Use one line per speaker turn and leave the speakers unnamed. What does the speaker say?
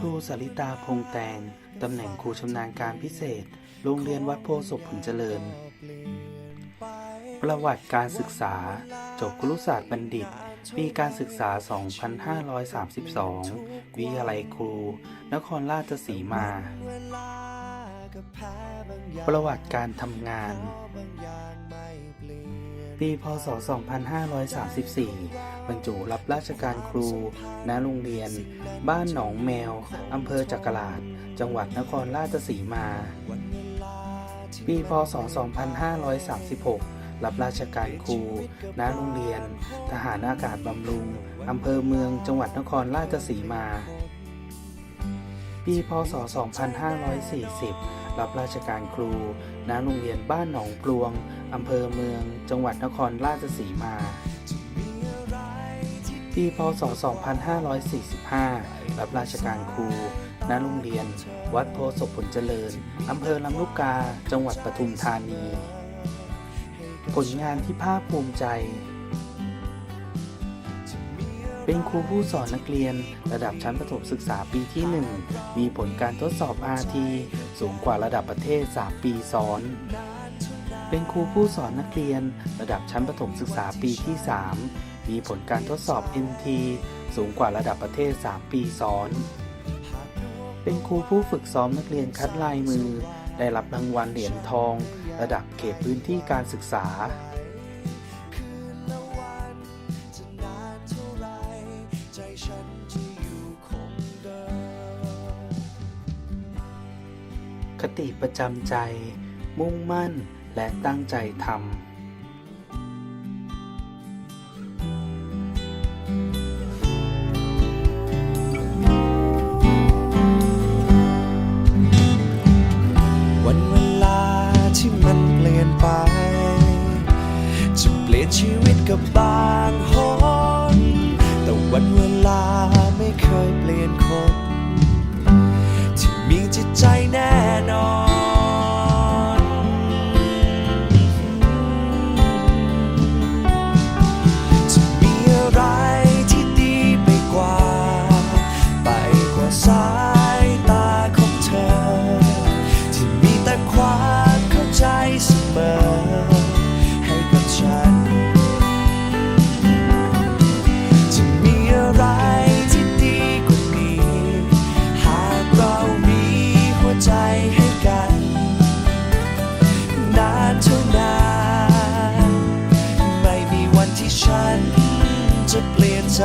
ครูสริตาพงแตง ตำแหน่งครูชำนาญการพิเศษ โรงเรียนวัดโพศพผลเจริญ ประวัติการศึกษา จบครุศาสตร์บัณฑิต ปีการศึกษา 2532 วิทยาลัยครู นครราชสีมา ประวัติการทำงาน ปี พศ 2534 บรรจุรับราชการครู ณ โรงเรียน บ้านหนองแมว อำเภอจักราชจังหวัดนครราชสีมา ปี พศ 2536 รับราชการครู ณ โรงเรียน ทหารอากาศบำรุง อำเภอเมือง จังหวัดนครราชสีมา ปี พศ 2540 รับราชการครู ณ โรงเรียนบ้านหนองปลวง อำเภอเมือง จังหวัดนครราชสีมา ปีพศ 2545 รับราชการครู ณ โรงเรียน วัดโพศพผลเจริญ อำเภอลำลูกกา จังหวัดปทุมธานี ผลงานที่ภาคภูมิใจ เป็นครูผู้สอนนักเรียน ระดับชั้นประถมศึกษาปีที่ 1 มีผลการทดสอบ RT สูงกว่าระดับประเทศ 3 ปีซ้อน เป็นครูผู้สอนนักเรียน ระดับชั้นประถมศึกษาปีที่ 3 มีผลการทดสอบ NT สูงกว่าระดับประเทศ 3 ปีซ้อน เป็นครูผู้ฝึกซ้อมนักเรียนคัดลายมือ ได้รับรางวัลเหรียญทอง ระดับเขตพื้นที่การศึกษา คติประจำใจ มุ่งมั่นและตั้งใจทำ
วันเวลาที่มันเปลี่ยนไปจะเปลี่ยนชีวิตกับบางหนแต่วันเวลาไม่เคยเปลี่ยนคน ที่มีจิตใจแน่นอน เรามีหัวใจให้กัน นานเท่านาน ไม่มีวันที่ฉันจะเปลี่ยนใจ